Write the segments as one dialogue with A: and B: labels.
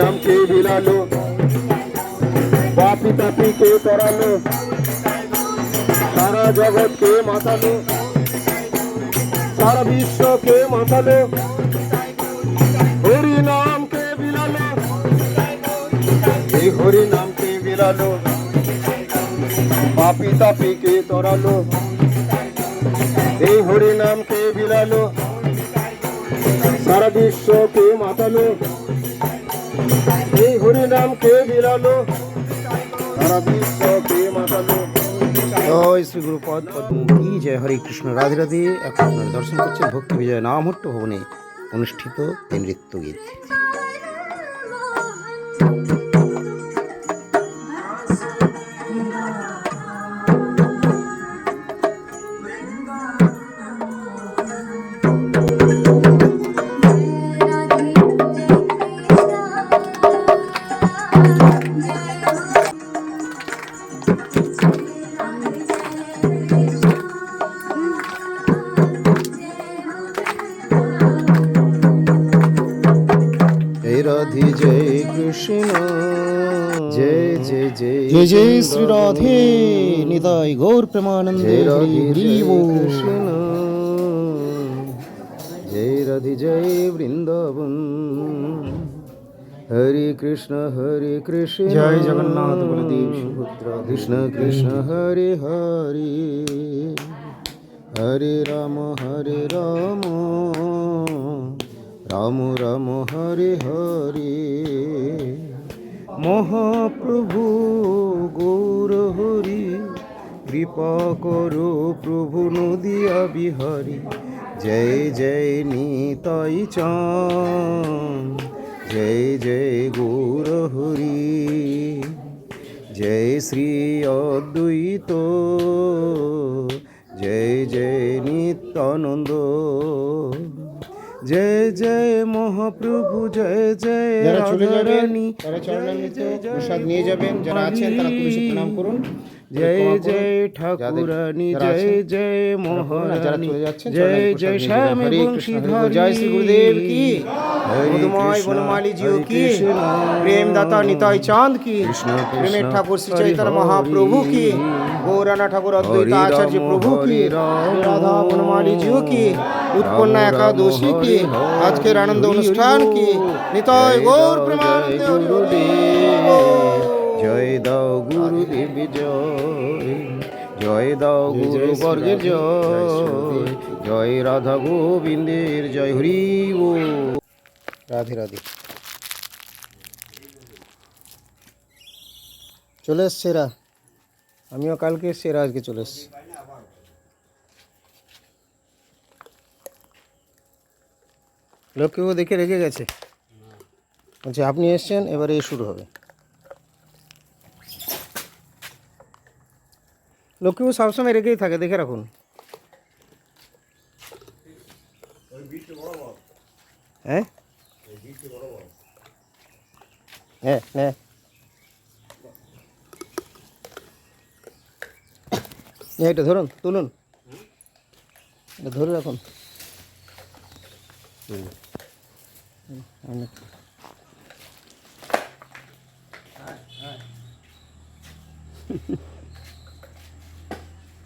A: নামকে বিলালো বাপি তাপিকে তরালো সারা জগৎকে মাথালো সারা বিশ্বকে মাথালো হরি নামকে বিলালো এই হরি নামকে বিলালো পাপি তাপিকে তরালো এই হরি নামকে বিলালো সারা বিশ্বকে মাথালো এই হরি নাম কে বিলালো
B: জয় শ্রী গুরুপদ পদ্মী জয় হরে কৃষ্ণ রাধে রাধে এখন আপনারা দর্শন করছেন ভক্তি বিজয় নামহট্ট ভবনে অনুষ্ঠিত নৃত্য গীত जय जय श्री राधे निताय गौर प्रेमानंद हरि कृष्ण
A: जय राधे जय वृंदावन हरे कृष्ण हरे कृष्ण
B: जय जगन्नाथ बलदेव सुभद्रा
A: कृष्ण कृष्ण हरे हरे हरे राम हरे राम राम राम हरे हरे মহাপ্রভু হরি কৃপা করো প্রভু নদিয়া বিহারী জয় জয় নিতাই চ জয় জয় হরি জয় শ্রী অদ্বৈত জয় জয় নিত্যানন্দ জয় জয় মহাপ্রভু জয় জয় যারা চলে যাবেন
B: তারা চরণামৃত প্রসাদ নিয়ে যাবেন যারা আছেন তারা তুলসী প্রণাম করুন
A: জয় জয় ঠাকুরানী জয় জয় মহারানী জয় জয় স্বামী বংশীধর
B: জয় শ্রী গুরুদেব কি মধুময় বনমালী জিও কি প্রেম দাতা নিতাই চাঁদ কি প্রেমের ঠাকুর শ্রী চৈতন্য মহাপ্রভু কি গৌরানা ঠাকুর অদ্বৈত আচার্য প্রভু কি রাধা বনমালী জিও কি উৎপন্ন একাদশী কি আজকের আনন্দ অনুষ্ঠান কি নিতাই গৌর প্রেমানন্দে
A: জয় দাও গুরু জয় জয় দাও গুরু বর্গ জয় জয় রাধা গোবিন্দের জয় হরি ও
B: রাধে রাধে চলে এসছে এরা আমিও কালকে এসছি এরা আজকে চলে এসছি লোককেও দেখে রেগে গেছে বলছে আপনি এসছেন এবারে শুরু হবে লক্ষ্মীপুর সবসময় রেখেই থাকে দেখে রাখুন হ্যাঁ? হ্যাঁ হ্যাঁ হ্যাঁ এটা ধরুন তুলুন এটা ধরে রাখুন
C: অনেক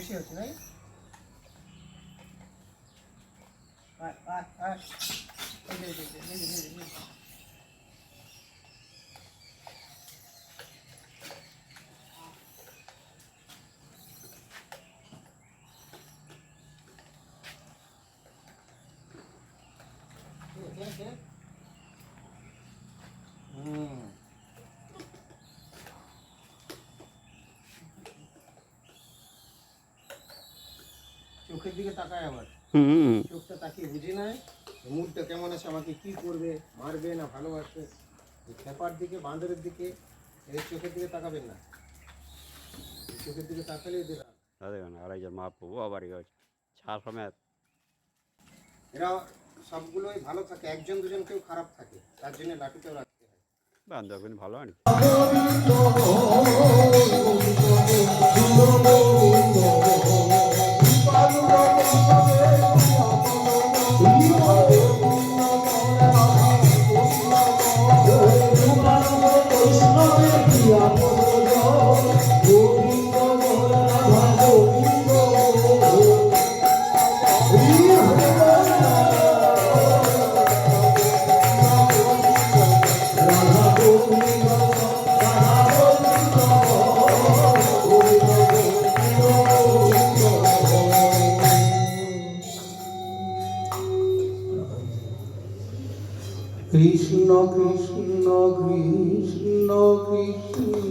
C: 谢谢，兄弟。哎哎哎！对对对对个那个 চোখের দিকে তাকায় আবার হুম চোখটা তাকিয়ে বুঝি না মুডটা কেমন আছে আমাকে কি করবে মারবে না ভালোবাসবে খেপার দিকে বান্দরের দিকে এদের চোখের দিকে তাকাবেন না চোখের দিকে তাকালে এদের
B: দেখেন আড়াইজন মহাপ্রভু আবার ছা সমেত
C: এরা সবগুলোই ভালো থাকে একজন দুজন কেউ খারাপ থাকে তার জন্য লাঠিতেও রাখতে হয়
B: বান্ধবী ভালো হয়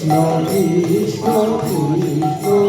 B: কৃষ্ণ কৃষ্ণ কৃষ্ণ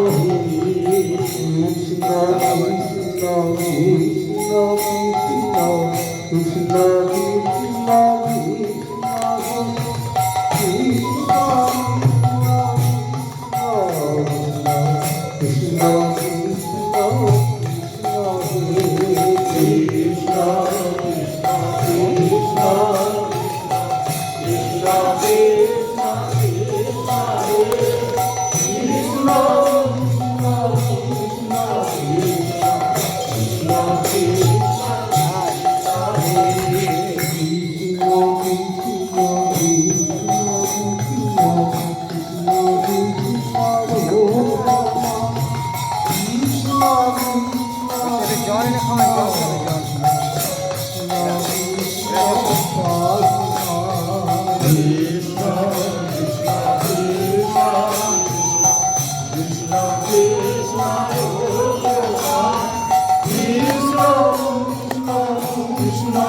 B: সামনে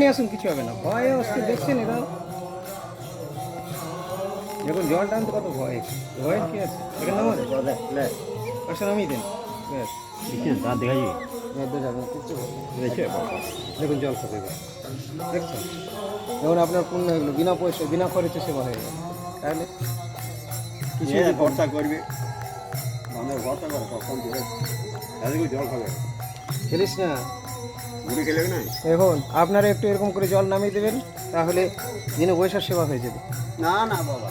B: ন ি য ় n g স ু ন কিছু হ ব b a া ভয় অস্তে দেখছেন এরা দেখুন জল টানতে কত ভয় ভয়ের কি আছে এখানে নামো পাশে নামিয়ে দিন
C: ব্যাস দেখা হ্যাঁ,
B: দেখুন জল সব দেখছেন যেমন আপনার পূর্ণ হয়ে গেল বিনা পয়সা বিনা খরচে সেবা হয়ে গেল তাহলে
C: কিছু হ্যাঁ, ভরসা করবে মানে জল খাবে
B: খেলিস না এখন আপনারা একটু এরকম করে জল নামিয়ে দেবেন তাহলে দিনে পয়সার সেবা হয়ে যাবে
C: না না বাবা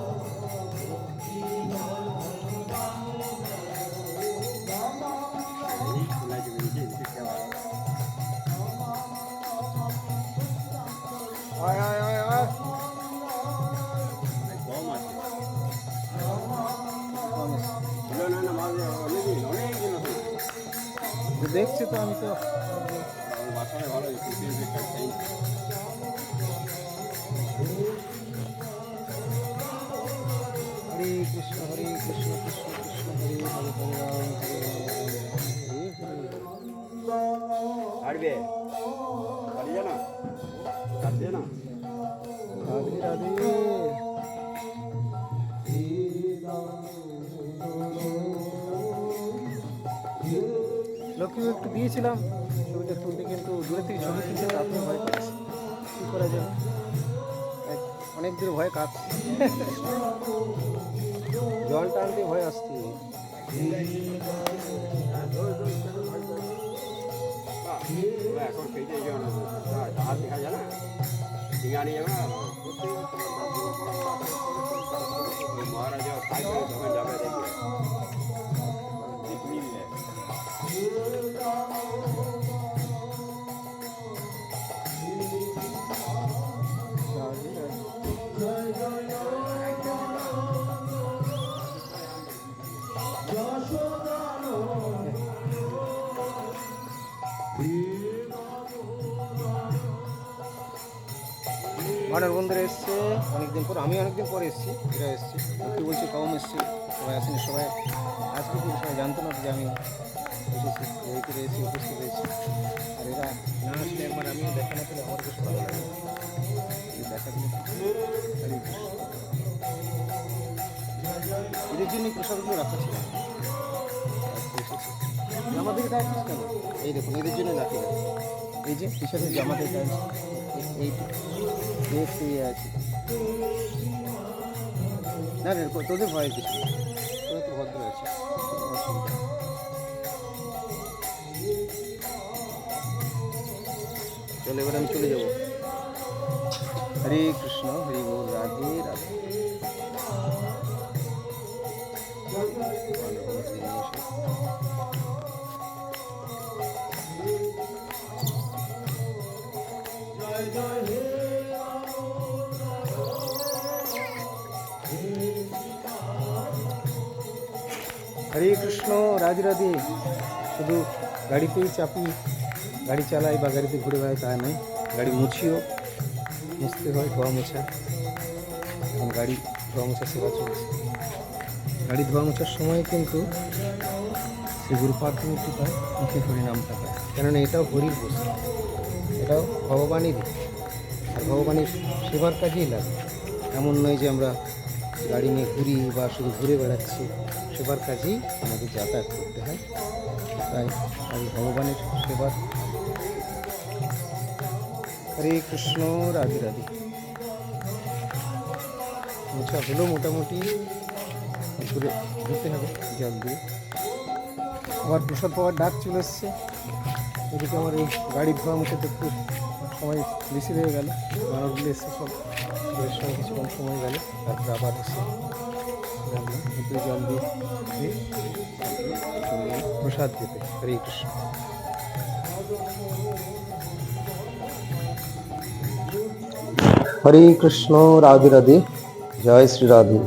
B: দেখছি তো আমি তো
C: হরে কৃষ্ণ
A: হরে কৃষ্ণ কৃষ্ণ কৃষ্ণ হরে হরে হরে
C: রাম হরে হরে হরে
B: লক্ষ্মী একটু দিয়েছিলাম ছবিটা তুলতে কিন্তু দূরে থেকে ছবি তুলতে আপনি ভয় পাচ্ছি কী করা যাবে অনেক দূর ভয় কাঁপ জল টানতে ভয় আসছে
C: এখন কেটে যাবে হাত দেখা যায় না ডিঙানি যাবে না মহারাজা যাবে দেখবে
B: অনেক বন্ধুরা এসছে অনেকদিন পর আমি অনেকদিন পর এসেছি এরা এসছি কী বলছি কম এসছে সবাই আসেনি সবাই আজকে কিন্তু সবাই জানতো না যে আমি এসেছি বই করে এসেছি উপস্থিত হয়েছি আর এরা না আসলে একবার আমিও দেখা না পেলে আমার বেশ ভালো লাগে দেখা দিলে এদের জন্যই প্রসাদগুলো রাখা ছিল আমাদের ডায়াবেটিস কেন এই দেখুন এদের জন্য রাখি এই যে কৃষকের জামাতে ডায়াবেটিস এই বেশ শুয়ে না রে তোদের ভয় কিছু তোদের তো ভদ্র আছে অসুবিধা চলে এবার আমি চলে যাবো হরে কৃষ্ণ হরি বল হরে কৃষ্ণ রাজ রাধে শুধু গাড়িতেই চাপি গাড়ি চালাই বা গাড়িতে ঘুরে বেড়াই তা নয় গাড়ি মুছিও মুছতে হয় ধোয়া মোছা এখন গাড়ি ধোয়া মোছা সেবা চলছে গাড়ি ধোয়া মোছার সময় কিন্তু সেই গুরুপাঠমূর্তি পায় মুখে হরিনামটা পায় কেননা এটাও হরির বস্তু এটাও ভগবানের আর ভগবানের সেবার কাজেই লাগে এমন নয় যে আমরা গাড়ি নিয়ে ঘুরি বা শুধু ঘুরে বেড়াচ্ছি সেবার কাজেই আমাদের যাতায়াত করতে হয় তাই আমি ভগবানের সেবার হরে কৃষ্ণ রাধি রাধে মোছাগুলো মোটামুটি ঘুরে ঘুরতে হবে জল দিয়ে আমার প্রসাদ পাওয়ার ডাক চলে এসছে এদিকে আমার এই গাড়ি ধোয়া তো একটু সময় বেশি হয়ে গেল মানুষগুলো এসে সব সময় কিছু কম সময় গেল তারপরে আবার এসে प्रसाद देते हरे कृष्ण हरे कृष्ण राधे राधे जय श्री राधे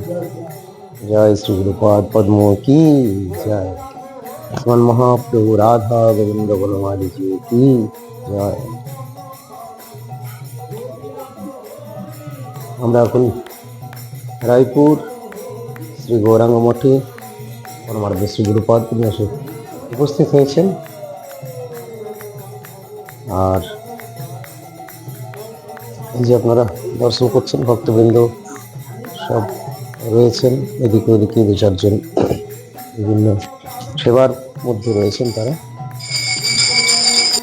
B: जय श्री गुरुपाद पद्म की जय श्रीमन महाप्रभु राधा गोविंद वनमाली जी की जय हमारा रायपुर শ্রী গৌরাঙ্গ মঠে পরমার্ধ শ্রী গুরুপদ তিনি এসে উপস্থিত হয়েছেন আর এই যে আপনারা দর্শন করছেন ভক্তবৃন্দ সব রয়েছেন এদিকে ওদিকে দু চারজন বিভিন্ন সেবার মধ্যে রয়েছেন তারা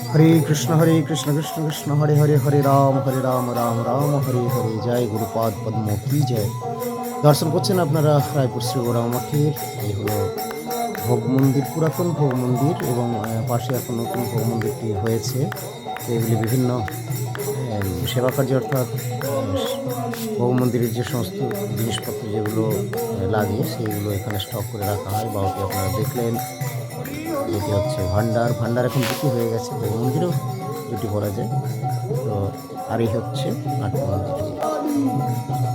B: হরে কৃষ্ণ হরে কৃষ্ণ কৃষ্ণ কৃষ্ণ হরে হরে হরে রাম হরে রাম রাম রাম হরে হরে জয় গুরুপাদ পদ্ম কি জয় দর্শন করছেন আপনারা রায়পুর শ্রী গোরামাখির এই হলো ভোগ মন্দির পুরাতন ভোগ মন্দির এবং পাশে এখন নতুন ভোগ মন্দিরটি হয়েছে এগুলি বিভিন্ন সেবা কার্য অর্থাৎ ভোগ মন্দিরের যে সমস্ত জিনিসপত্র যেগুলো লাগে সেইগুলো এখানে স্টক করে রাখা হয় বা ওকে আপনারা দেখলেন এটি হচ্ছে ভান্ডার ভান্ডার এখন দুটি হয়ে গেছে ভোগ মন্দিরেও দুটি করা যায় তো আর এই হচ্ছে নাট্য মন্দির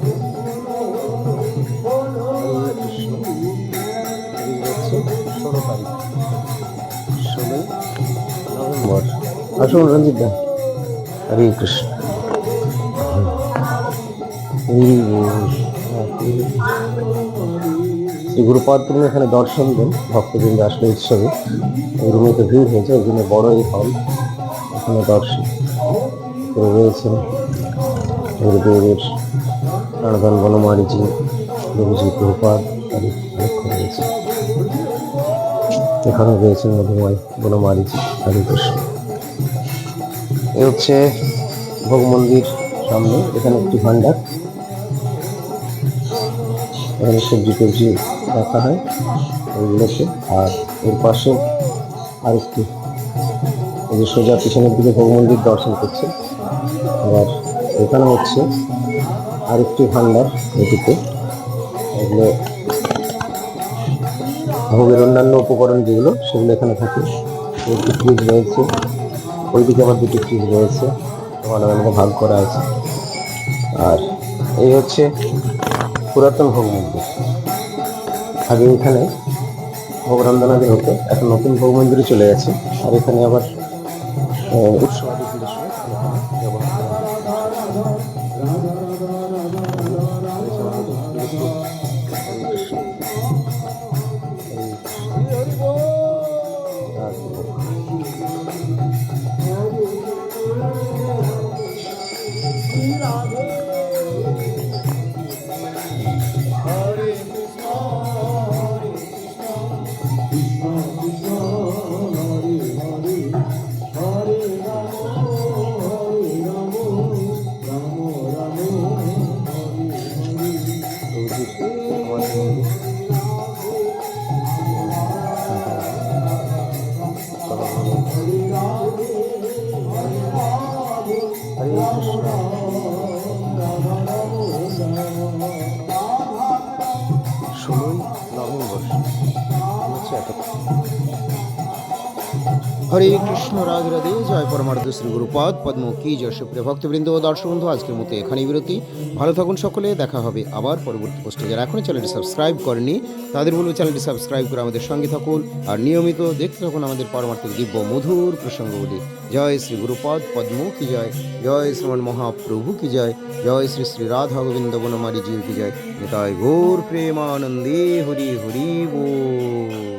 B: আসুন রঞ্জিত দা হরে কৃষ্ণ শ্রী তুমি এখানে দর্শন দেন ভক্তবৃন্দ আসলে উৎসবে রুমে তো ভিড় হয়েছে ওই জন্য বড় এই হল এখানে দর্শন রয়েছেন গুরুদেবের প্রাণদান বনমারিজি গুরুজি গুরুপাত অনেক রয়েছে এখানে রয়েছেন মধুময় বনমারিজি হরিকৃষ্ণ এ হচ্ছে ভোগ মন্দির সামনে এখানে একটি ভান্ডার এখানে সবজি টবজি রাখা হয় ওইগুলোকে আর এর পাশে আরেকটি এই যে সোজা পিছনের দিকে ভোগ মন্দির দর্শন করছে আবার এখানে হচ্ছে আরেকটি ভান্ডার এটিতে এগুলো ভোগের অন্যান্য উপকরণ যেগুলো সেগুলো এখানে থাকে একটি ফ্রিজ রয়েছে ওইদিকে আমার দুটি ফ্রিজ রয়েছে অনেক ভাগ করা আছে আর এই হচ্ছে পুরাতন ভোগ মন্দির আগে এখানে ভোগ রামদানাদের হতো এখন নতুন ভোগ মন্দিরে চলে গেছে আর এখানে আবার উৎসব
A: ষোলোই নভেম্বর উনিশশো একটা
B: হরে কৃষ্ণ রাধে রাধে জয় পরমার্থ শ্রী গুরুপদ পদ্ম কি জয় সুপ্রিয় ভক্তবৃন্দ ও দর্শক বন্ধু আজকের মতো এখানেই বিরতি ভালো থাকুন সকলে দেখা হবে আবার পরবর্তী পোস্টে যারা এখনও চ্যানেলটি সাবস্ক্রাইব করেনি তাদের বলব চ্যানেলটি সাবস্ক্রাইব করে আমাদের সঙ্গে থাকুন আর নিয়মিত দেখতে থাকুন আমাদের পরমার্থ দিব্য মধুর প্রসঙ্গগুলি জয় শ্রী গুরুপদ পদ্ম কি জয় জয় শ্রীমান মহাপ্রভু কি জয় জয় শ্রী শ্রী রাধা গোবিন্দ বনমারী জীব কি জয় নিতাই ঘোর প্রেমানন্দে হরি হরি বো